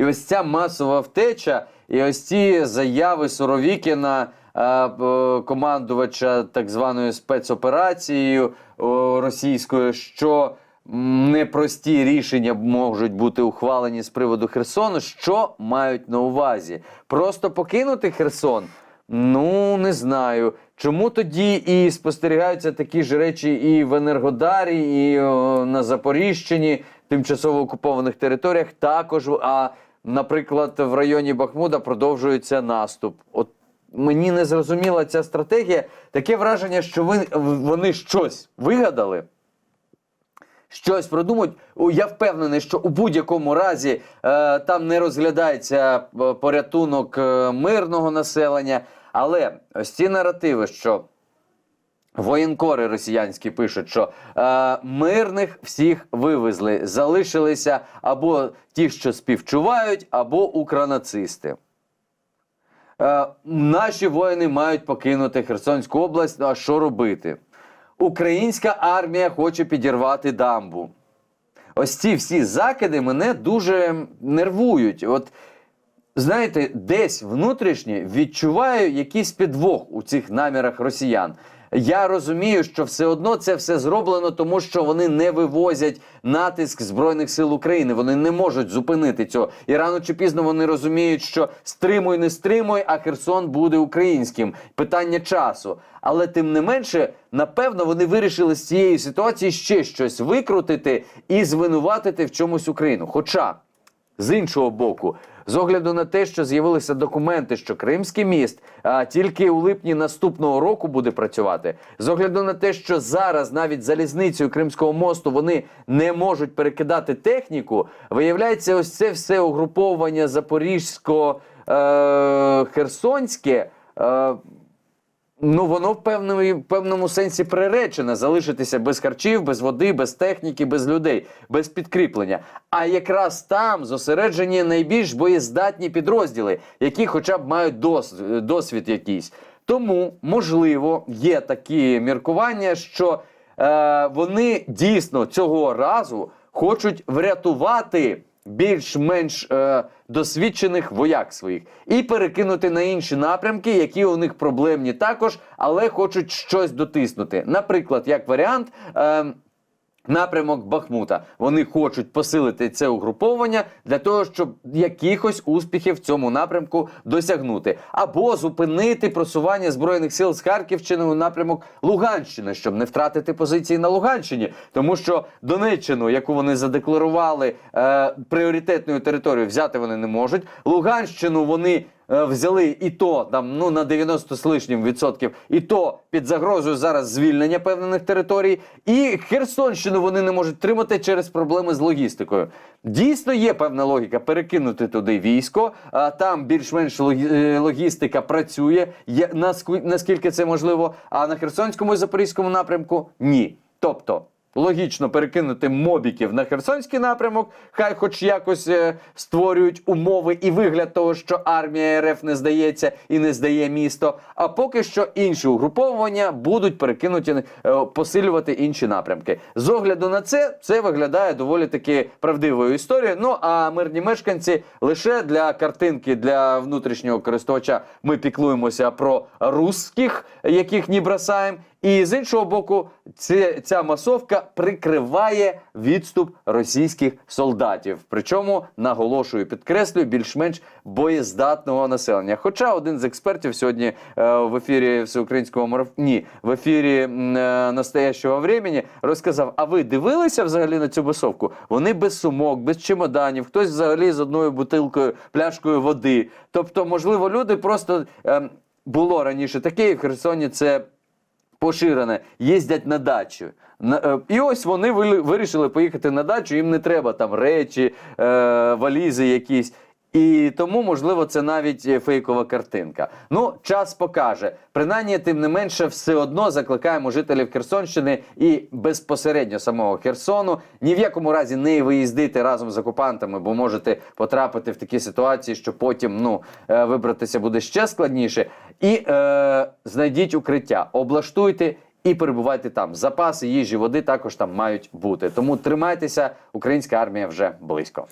І ось ця масова втеча, і ось ці заяви Суровікіна, е, е, командувача так званою спецоперацією російською, що непрості рішення можуть бути ухвалені з приводу Херсону. Що мають на увазі? Просто покинути Херсон? Ну, не знаю. Чому тоді і спостерігаються такі ж речі і в Енергодарі, і о, на Запоріжчині, тимчасово окупованих територіях, також, а, наприклад, в районі Бахмуда продовжується наступ. От мені не зрозуміла ця стратегія. Таке враження, що ви, вони щось вигадали. Щось продумують. Я впевнений, що у будь-якому разі е, там не розглядається е, порятунок е, мирного населення. Але ось ці наративи, що воєнкори росіянські пишуть, що е, мирних всіх вивезли, залишилися або ті, що співчувають, або укранацисти. Е, наші воїни мають покинути Херсонську область. А що робити? Українська армія хоче підірвати дамбу. Ось ці всі закиди мене дуже нервують. От знаєте, десь внутрішньо відчуваю якийсь підвох у цих намірах росіян. Я розумію, що все одно це все зроблено, тому що вони не вивозять натиск збройних сил України. Вони не можуть зупинити цього. І рано чи пізно вони розуміють, що стримуй, не стримуй, а Херсон буде українським. Питання часу. Але тим не менше, напевно, вони вирішили з цієї ситуації ще щось викрутити і звинуватити в чомусь Україну. Хоча. З іншого боку, з огляду на те, що з'явилися документи, що Кримський міст а, тільки у липні наступного року буде працювати, з огляду на те, що зараз навіть залізницею Кримського мосту вони не можуть перекидати техніку, виявляється, ось це все угруповання запорізько-херсонське. Е, Ну, воно в певному, в певному сенсі приречене залишитися без харчів, без води, без техніки, без людей, без підкріплення. А якраз там зосереджені найбільш боєздатні підрозділи, які хоча б мають дос, досвід якийсь. Тому, можливо, є такі міркування, що е, вони дійсно цього разу хочуть врятувати більш-менш е, досвідчених вояк своїх і перекинути на інші напрямки, які у них проблемні також, але хочуть щось дотиснути. Наприклад, як варіант. Е, Напрямок Бахмута. Вони хочуть посилити це угруповання для того, щоб якихось успіхів в цьому напрямку досягнути, або зупинити просування збройних сил з Харківщини у напрямок Луганщини, щоб не втратити позиції на Луганщині, тому що Донеччину, яку вони задекларували е, пріоритетною територією, взяти вони не можуть. Луганщину вони взяли і то там ну на 90 з лишнім відсотків, і то під загрозою зараз звільнення певних територій. І Херсонщину вони не можуть тримати через проблеми з логістикою. Дійсно, є певна логіка перекинути туди військо. А там більш-менш е, логістика працює. Є наскільки це можливо. А на Херсонському і Запорізькому напрямку ні. Тобто. Логічно перекинути мобіків на Херсонський напрямок, хай хоч якось е, створюють умови і вигляд того, що армія РФ не здається і не здає місто. А поки що інші угруповування будуть перекинуті е, посилювати інші напрямки. З огляду на це, це виглядає доволі таки правдивою історією. Ну а мирні мешканці лише для картинки для внутрішнього користувача ми піклуємося про русських, яких не бросаємо. І з іншого боку, це, ця масовка прикриває відступ російських солдатів. Причому наголошую, підкреслюю, більш-менш боєздатного населення. Хоча один з експертів сьогодні е, в ефірі всеукраїнського мараф... ні, в ефірі е, настоящого времени розказав: а ви дивилися взагалі на цю масовку? Вони без сумок, без чемоданів, хтось взагалі з одною бутилкою, пляшкою води. Тобто, можливо, люди просто е, було раніше таке, і в Херсоні це поширене, їздять на дачу. Е, і ось вони вирішили поїхати на дачу, їм не треба там речі, е, валізи якісь. І тому, можливо, це навіть е, фейкова картинка. Ну, час покаже. Принаймні, тим не менше, все одно закликаємо жителів Херсонщини і безпосередньо самого Херсону ні в якому разі не виїздити разом з окупантами, бо можете потрапити в такі ситуації, що потім ну е, вибратися буде ще складніше. І е, знайдіть укриття, облаштуйте. І перебувайте там. Запаси їжі, води також там мають бути. Тому тримайтеся, українська армія вже близько.